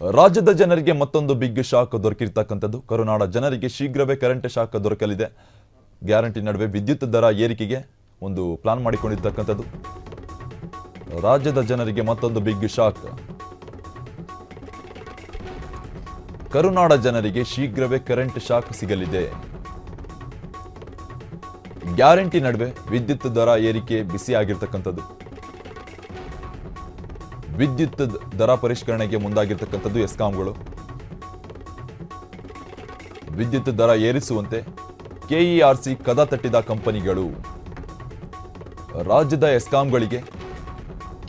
ರಾಜ್ಯದ ಜನರಿಗೆ ಮತ್ತೊಂದು ಬಿಗ್ ಶಾಕ್ ದೊರಕಿರ್ತಕ್ಕಂಥದ್ದು. ಕರುನಾಡ ಜನರಿಗೆ ಶೀಘ್ರವೇ ಕರೆಂಟ್ ಶಾಕ್ ದೊರಕಲಿದೆ. ಗ್ಯಾರಂಟಿ ನಡುವೆ ವಿದ್ಯುತ್ ದರ ಏರಿಕೆಗೆ ಒಂದು ಪ್ಲಾನ್ ಮಾಡಿಕೊಂಡಿರ್ತಕ್ಕಂಥದ್ದು. ರಾಜ್ಯದ ಜನರಿಗೆ ಮತ್ತೊಂದು ಬಿಗ್ ಶಾಕ್. ಕರುನಾಡ ಜನರಿಗೆ ಶೀಘ್ರವೇ ಕರೆಂಟ್ ಶಾಕ್ ಸಿಗಲಿದೆ. ಗ್ಯಾರಂಟಿ ನಡುವೆ ವಿದ್ಯುತ್ ದರ ಏರಿಕೆ ಬಿಸಿಯಾಗಿರ್ತಕ್ಕಂಥದ್ದು. ವಿದ್ಯುತ್ ದರ ಪರಿಷ್ಕರಣೆಗೆ ಮುಂದಾಗಿರ್ತಕ್ಕಂಥದ್ದು ಎಸ್ಕಾಂಗಳು. ವಿದ್ಯುತ್ ದರ ಏರಿಸುವಂತೆ ಕೆಇಆರ್ಸಿ ಕದ ತಟ್ಟಿದ ಕಂಪನಿಗಳು. ರಾಜ್ಯದ ಎಸ್ಕಾಂಗಳಿಗೆ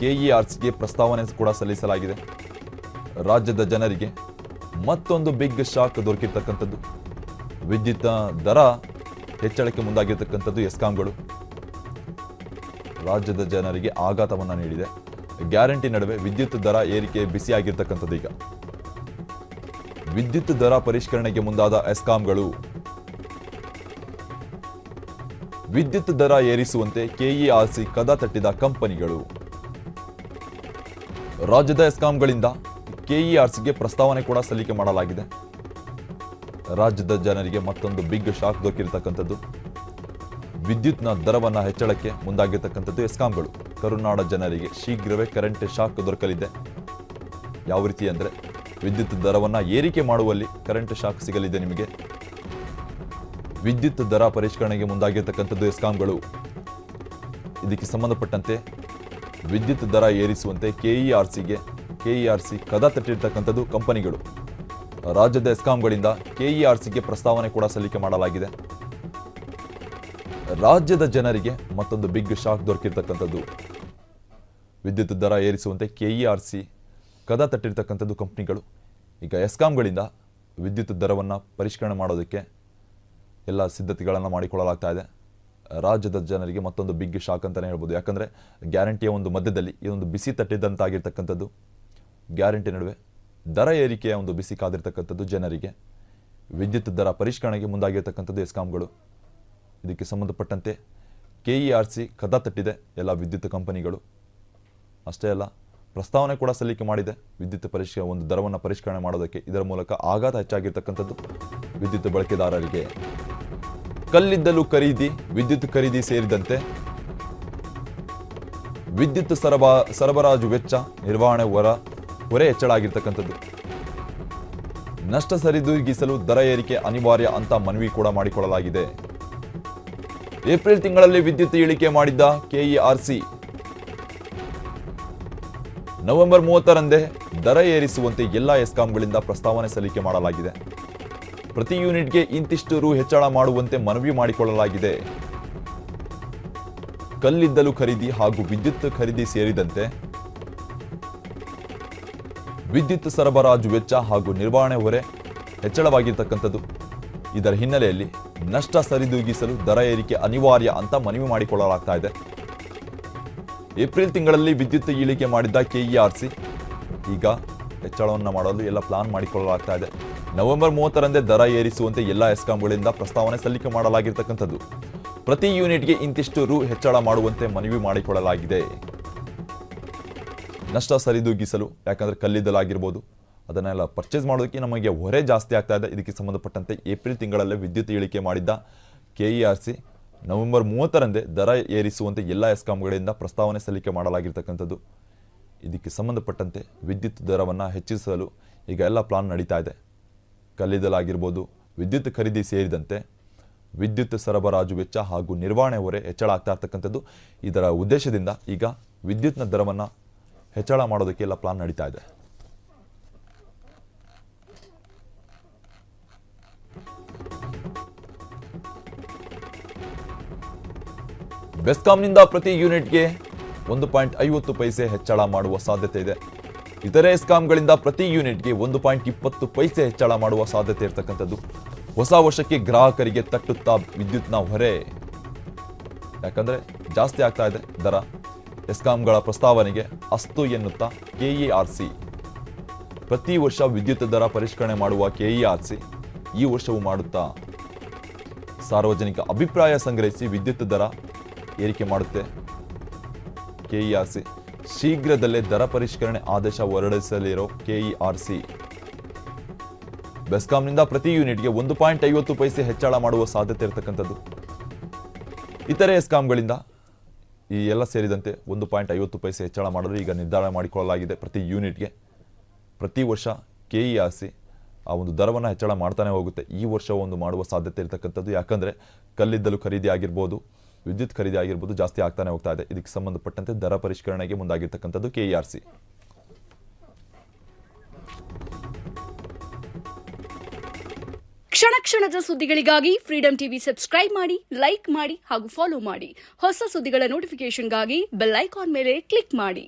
ಕೆಇಆರ್ಸಿಗೆ ಪ್ರಸ್ತಾವನೆ ಕೂಡ ಸಲ್ಲಿಸಲಾಗಿದೆ. ರಾಜ್ಯದ ಜನರಿಗೆ ಮತ್ತೊಂದು ಬಿಗ್ ಶಾಕ್ ದೊರಕಿರ್ತಕ್ಕಂಥದ್ದು. ವಿದ್ಯುತ್ ದರ ಹೆಚ್ಚಳಕ್ಕೆ ಮುಂದಾಗಿರ್ತಕ್ಕಂಥದ್ದು ಎಸ್ಕಾಂಗಳು. ರಾಜ್ಯದ ಜನರಿಗೆ ಆಘಾತವನ್ನು ನೀಡಿದೆ. ಗ್ಯಾರಂಟಿ ನಡುವೆ ವಿದ್ಯುತ್ ದರ ಏರಿಕೆ ಈಗ. ವಿದ್ಯುತ್ ದರ ಪರಿಷ್ಕರಣೆಗೆ ಮುಂದಾದ ಎಸ್ಕಾಂಗಳು. ವಿದ್ಯುತ್ ದರ ಏರಿಸುವಂತೆ ಕೆಇಆರ್ಸಿ ಕದ ತಟ್ಟಿದ ಕಂಪನಿಗಳು. ರಾಜ್ಯದ ಎಸ್ಕಾಂಗಳಿಂದ ಕೆಇಆರ್ಸಿಗೆ ಪ್ರಸ್ತಾವನೆ ಕೂಡ ಸಲ್ಲಿಕೆ ಮಾಡಲಾಗಿದೆ. ರಾಜ್ಯದ ಜನರಿಗೆ ಮತ್ತೊಂದು ಬಿಗ್ ಶಾಕ್ ದೊರಕಿರ್ತಕ್ಕಂಥದ್ದು. ವಿದ್ಯುತ್ನ ದರವನ್ನ ಹೆಚ್ಚಳಕ್ಕೆ ಮುಂದಾಗಿರ್ತಕ್ಕಂಥದ್ದು ಎಸ್ಕಾಂಗಳು. ಕರುನಾಡ ಜನರಿಗೆ ಶೀಘ್ರವೇ ಕರೆಂಟ್ ಶಾಕ್ ದೊರಕಲಿದೆ. ಯಾವ ರೀತಿ ಅಂದರೆ ವಿದ್ಯುತ್ ದರವನ್ನ ಏರಿಕೆ ಮಾಡುವಲ್ಲಿ ಕರೆಂಟ್ ಶಾಕ್ ಸಿಗಲಿದೆ ನಿಮಗೆ? ವಿದ್ಯುತ್ ದರ ಪರಿಷ್ಕರಣೆಗೆ ಮುಂದಾಗಿರ್ತಕ್ಕಂಥದ್ದು ಎಸ್ಕಾಂಗಳು ಇದಕ್ಕೆ ಸಂಬಂಧಪಟ್ಟಂತೆ ವಿದ್ಯುತ್ ದರ ಏರಿಸುವಂತೆ ಕೆಇಆರ್ಸಿಗೆ ಕೆಇಆರ್ಸಿ ಕದ ತಟ್ಟಿರ್ತಕ್ಕಂಥದ್ದು ಕಂಪನಿಗಳು. ರಾಜ್ಯದ ಎಸ್ಕಾಂಗಳಿಂದ ಕೆಇಆರ್ಸಿಗೆ ಪ್ರಸ್ತಾವನೆ ಕೂಡ ಸಲ್ಲಿಕೆ ಮಾಡಲಾಗಿದೆ. ರಾಜ್ಯದ ಜನರಿಗೆ ಮತ್ತೊಂದು ಬಿಗ್ ಶಾಕ್ ದೊರಕಿರ್ತಕ್ಕಂಥದ್ದು. ವಿದ್ಯುತ್ ದರ ಏರಿಸುವಂತೆ ಕೆಇಆರ್ಸಿ ಕದ ತಟ್ಟಿರ್ತಕ್ಕಂಥದ್ದು ಕಂಪ್ನಿಗಳು. ಈಗ ಎಸ್ಕಾಂಗಳಿಂದ ವಿದ್ಯುತ್ ದರವನ್ನು ಪರಿಷ್ಕರಣೆ ಮಾಡೋದಕ್ಕೆ ಎಲ್ಲ ಸಿದ್ಧತೆಗಳನ್ನು ಮಾಡಿಕೊಳ್ಳಲಾಗ್ತಾ ಇದೆ. ರಾಜ್ಯದ ಜನರಿಗೆ ಮತ್ತೊಂದು ಬಿಗ್ ಶಾಕ್ ಅಂತಲೇ ಹೇಳ್ಬೋದು. ಯಾಕಂದರೆ ಗ್ಯಾರಂಟಿಯ ಒಂದು ಮಧ್ಯದಲ್ಲಿ ಇದೊಂದು ಬಿಸಿ ತಟ್ಟಿದ್ದಂತಾಗಿರ್ತಕ್ಕಂಥದ್ದು ಗ್ಯಾರಂಟಿ ನಡುವೆ ದರ ಏರಿಕೆಯ ಒಂದು ಬಿಸಿ ಕಾದಿರ್ತಕ್ಕಂಥದ್ದು ಜನರಿಗೆ. ವಿದ್ಯುತ್ ದರ ಪರಿಷ್ಕರಣೆಗೆ ಮುಂದಾಗಿರ್ತಕ್ಕಂಥದ್ದು ಎಸ್ಕಾಂಗಳು. ಇದಕ್ಕೆ ಸಂಬಂಧಪಟ್ಟಂತೆ ಕೆಇಆರ್ಸಿ ಕದ ತಟ್ಟಿದೆ ಎಲ್ಲ ವಿದ್ಯುತ್ ಕಂಪನಿಗಳು. ಅಷ್ಟೇ ಅಲ್ಲ, ಪ್ರಸ್ತಾವನೆ ಕೂಡ ಸಲ್ಲಿಕೆ ಮಾಡಿದೆ. ವಿದ್ಯುತ್ ಪರಿಷ್ಕ, ಒಂದು ದರವನ್ನು ಪರಿಷ್ಕರಣೆ ಮಾಡೋದಕ್ಕೆ ಇದರ ಮೂಲಕ ಆಘಾತ ಹೆಚ್ಚಾಗಿರ್ತಕ್ಕಂಥದ್ದು ವಿದ್ಯುತ್ ಬಳಕೆದಾರರಿಗೆ. ಕಲ್ಲಿದ್ದಲು ಖರೀದಿ, ವಿದ್ಯುತ್ ಖರೀದಿ ಸೇರಿದಂತೆ ವಿದ್ಯುತ್ ಸರಬಾ, ಸರಬರಾಜು ವೆಚ್ಚ, ನಿರ್ವಹಣೆ ಹೊರ, ಹೊರೆ ಹೆಚ್ಚಳ ಆಗಿರ್ತಕ್ಕಂಥದ್ದು ನಷ್ಟ ಸರಿದೂಗಿಸಲು ದರ ಏರಿಕೆ ಅನಿವಾರ್ಯ ಅಂತ ಮನವಿ ಕೂಡ ಮಾಡಿಕೊಳ್ಳಲಾಗಿದೆ. ಏಪ್ರಿಲ್ ತಿಂಗಳಲ್ಲಿ ವಿದ್ಯುತ್ ಇಳಿಕೆ ಮಾಡಿದ್ದ ಕೆಇಆರ್ಸಿ ನವೆಂಬರ್ ಮೂವತ್ತರಂದೇ ದರ ಏರಿಸುವಂತೆ ಎಲ್ಲ ಎಸ್ಕಾಂಗಳಿಂದ ಪ್ರಸ್ತಾವನೆ ಸಲ್ಲಿಕೆ ಮಾಡಲಾಗಿದೆ. ಪ್ರತಿ ಯೂನಿಟ್ಗೆ ಇಂತಿಷ್ಟು ರು ಹೆಚ್ಚಳ ಮಾಡುವಂತೆ ಮನವಿ ಮಾಡಿಕೊಳ್ಳಲಾಗಿದೆ. ಕಲ್ಲಿದ್ದಲು ಖರೀದಿ ಹಾಗೂ ವಿದ್ಯುತ್ ಖರೀದಿ ಸೇರಿದಂತೆ ವಿದ್ಯುತ್ ಸರಬರಾಜು ವೆಚ್ಚ ಹಾಗೂ ನಿರ್ವಹಣೆ ಹೊರೆ ಹೆಚ್ಚಳವಾಗಿರ್ತಕ್ಕಂಥದ್ದು. ಇದರ ಹಿನ್ನೆಲೆಯಲ್ಲಿ ನಷ್ಟ ಸರಿದೂಗಿಸಲು ದರ ಏರಿಕೆ ಅನಿವಾರ್ಯ ಅಂತ ಮನವಿ ಮಾಡಿಕೊಳ್ಳಲಾಗ್ತಾ ಇದೆ. ಏಪ್ರಿಲ್ ತಿಂಗಳಲ್ಲಿ ವಿದ್ಯುತ್ ಇಳಿಕೆ ಮಾಡಿದ್ದ ಕೆಇಆರ್ಸಿ. ಈಗ ಹೆಚ್ಚಳವನ್ನು ಮಾಡಲು ಎಲ್ಲ ಪ್ಲಾನ್ ಮಾಡಿಕೊಳ್ಳಲಾಗ್ತಾ ಇದೆ. ನವೆಂಬರ್ ಮೂವತ್ತರಂದೇ ದರ ಏರಿಸುವಂತೆ ಎಲ್ಲ ಎಸ್ಕಾಂಗಳಿಂದ ಪ್ರಸ್ತಾವನೆ ಸಲ್ಲಿಕೆ ಮಾಡಲಾಗಿರ್ತಕ್ಕಂಥದ್ದು. ಪ್ರತಿ ಯೂನಿಟ್ಗೆ ಇಂತಿಷ್ಟು ರು ಹೆಚ್ಚಳ ಮಾಡುವಂತೆ ಮನವಿ ಮಾಡಿಕೊಳ್ಳಲಾಗಿದೆ. ನಷ್ಟ ಸರಿದೂಗಿಸಲು, ಯಾಕಂದರೆ ಕಲ್ಲಿದ್ದಲಾಗಿರ್ಬೋದು, ಅದನ್ನೆಲ್ಲ ಪರ್ಚೇಸ್ ಮಾಡೋದಕ್ಕೆ ನಮಗೆ ಹೊರೆ ಜಾಸ್ತಿ ಆಗ್ತಾ ಇದೆ. ಇದಕ್ಕೆ ಸಂಬಂಧಪಟ್ಟಂತೆ ಏಪ್ರಿಲ್ ತಿಂಗಳಲ್ಲೇ ವಿದ್ಯುತ್ ಇಳಿಕೆ ಮಾಡಿದ್ದ ಕೆಇಆರ್ಸಿ ನವೆಂಬರ್ ಮೂವತ್ತರಂದೇ ದರ ಏರಿಸುವಂತೆ ಎಲ್ಲ ಎಸ್ಕಾಂಗಳಿಂದ ಪ್ರಸ್ತಾವನೆ ಸಲ್ಲಿಕೆ ಮಾಡಲಾಗಿರ್ತಕ್ಕಂಥದ್ದು. ಇದಕ್ಕೆ ಸಂಬಂಧಪಟ್ಟಂತೆ ವಿದ್ಯುತ್ ದರವನ್ನು ಹೆಚ್ಚಿಸಲು ಈಗ ಎಲ್ಲ ಪ್ಲಾನ್ ನಡೀತಾ ಇದೆ. ಕಲ್ಲಿದ್ದಲಾಗಿರ್ಬೋದು, ವಿದ್ಯುತ್ ಖರೀದಿ ಸೇರಿದಂತೆ ವಿದ್ಯುತ್ ಸರಬರಾಜು ವೆಚ್ಚ ಹಾಗೂ ನಿರ್ವಹಣೆ ಹೊರೆ ಹೆಚ್ಚಳ ಆಗ್ತಾ ಇರ್ತಕ್ಕಂಥದ್ದು. ಇದರ ಉದ್ದೇಶದಿಂದ ಈಗ ವಿದ್ಯುತ್ನ ದರವನ್ನು ಹೆಚ್ಚಳ ಮಾಡೋದಕ್ಕೆ ಎಲ್ಲ ಪ್ಲಾನ್ ನಡೀತಾ ಇದೆ. ಬೆಸ್ಕಾಂನಿಂದ ಪ್ರತಿ ಯೂನಿಟ್ಗೆ ಒಂದು ಪಾಯಿಂಟ್ ಐವತ್ತು ಪೈಸೆ ಹೆಚ್ಚಳ ಮಾಡುವ ಸಾಧ್ಯತೆ ಇದೆ. ಇತರೆ ಎಸ್ಕಾಂಗಳಿಂದ ಪ್ರತಿ ಯೂನಿಟ್ಗೆ ಒಂದು ಪಾಯಿಂಟ್ ಇಪ್ಪತ್ತು ಪೈಸೆ ಹೆಚ್ಚಳ ಮಾಡುವ ಸಾಧ್ಯತೆ ಇರತಕ್ಕಂಥದ್ದು. ಹೊಸ ವರ್ಷಕ್ಕೆ ಗ್ರಾಹಕರಿಗೆ ತಟ್ಟುತ್ತಾ ವಿದ್ಯುತ್ನ ಹೊರೆ. ಯಾಕಂದರೆ ಜಾಸ್ತಿ ಆಗ್ತಾ ಇದೆ ದರ. ಎಸ್ಕಾಂಗಳ ಪ್ರಸ್ತಾವನೆಗೆ ಅಸ್ತು ಎನ್ನುತ್ತಾ ಕೆಇಆರ್ಸಿ ಪ್ರತಿ ವರ್ಷ ವಿದ್ಯುತ್ ದರ ಪರಿಷ್ಕರಣೆ ಮಾಡುವ ಕೆಇಆರ್ಸಿ ಈ ವರ್ಷವೂ ಮಾಡುತ್ತಾ ಸಾರ್ವಜನಿಕ ಅಭಿಪ್ರಾಯ ಸಂಗ್ರಹಿಸಿ ವಿದ್ಯುತ್ ದರ ಏರಿಕೆ ಮಾಡುತ್ತೆ. ಕೆಇಆರ್ಸಿ ಶೀಘ್ರದಲ್ಲೇ ದರ ಪರಿಷ್ಕರಣೆ ಆದೇಶ ಹೊರಡಿಸಲಿರೋ ಕೆಇಆರ್ಸಿ ಬೆಸ್ಕಾಂನಿಂದ ಪ್ರತಿ ಯೂನಿಟ್ಗೆ ಒಂದು ಪಾಯಿಂಟ್ ಐವತ್ತು ಪೈಸೆ ಹೆಚ್ಚಳ ಮಾಡುವ ಸಾಧ್ಯತೆ ಇರತಕ್ಕಂಥದ್ದು. ಇತರೆ ಎಸ್ಕಾಂಗಳಿಂದ ಈ ಎಲ್ಲ ಸೇರಿದಂತೆ ಒಂದು ಪಾಯಿಂಟ್ ಐವತ್ತು ಪೈಸೆ ಹೆಚ್ಚಳ ಮಾಡಲು ಈಗ ನಿರ್ಧಾರ ಮಾಡಿಕೊಳ್ಳಲಾಗಿದೆ ಪ್ರತಿ ಯೂನಿಟ್ಗೆ. ಪ್ರತಿ ವರ್ಷ ಕೆ ಇ ಆರ್ ಸಿ ಆ ಒಂದು ದರವನ್ನು ಹೆಚ್ಚಳ ಮಾಡ್ತಾನೆ ಹೋಗುತ್ತೆ. ಈ ವರ್ಷ ಒಂದು ಮಾಡುವ ಸಾಧ್ಯತೆ ಇರತಕ್ಕಂಥದ್ದು. ಯಾಕಂದರೆ ಕಲ್ಲಿದ್ದಲು ಖರೀದಿ ಆಗಿರ್ಬೋದು ವಿದ್ಯುತ್ ಖರೀದಿ ಆಗಿರ್ಬೋದು ಜಾಸ್ತಿ ಆಗ್ತಾನೆ ಹೋಗ್ತಾ ಇದೆ. ಇದಕ್ಕೆ ಸಂಬಂಧಪಟ್ಟಂತೆ ದರ ಪರಿಷ್ಕರಣೆಗೆ ಮುಂದಾಗಿರ್ತಕ್ಕಂಥದ್ದು ಕೆ ಆರ್ ಸಿ ಕ್ಷಣ ಕ್ಷಣದ ಸುದ್ದಿಗಳಿಗಾಗಿ ಫ್ರೀಡಂ ಟಿವಿ ಸಬ್ಸ್ಕ್ರೈಬ್ ಮಾಡಿ ಲೈಕ್ ಮಾಡಿ ಹಾಗೂ ಫಾಲೋ ಮಾಡಿ. ಹೊಸ ಸುದ್ದಿಗಳ ನೋಟಿಫಿಕೇಶನ್ಗಾಗಿ ಬೆಲ್ ಐಕಾನ್ ಮೇಲೆ ಕ್ಲಿಕ್ ಮಾಡಿ.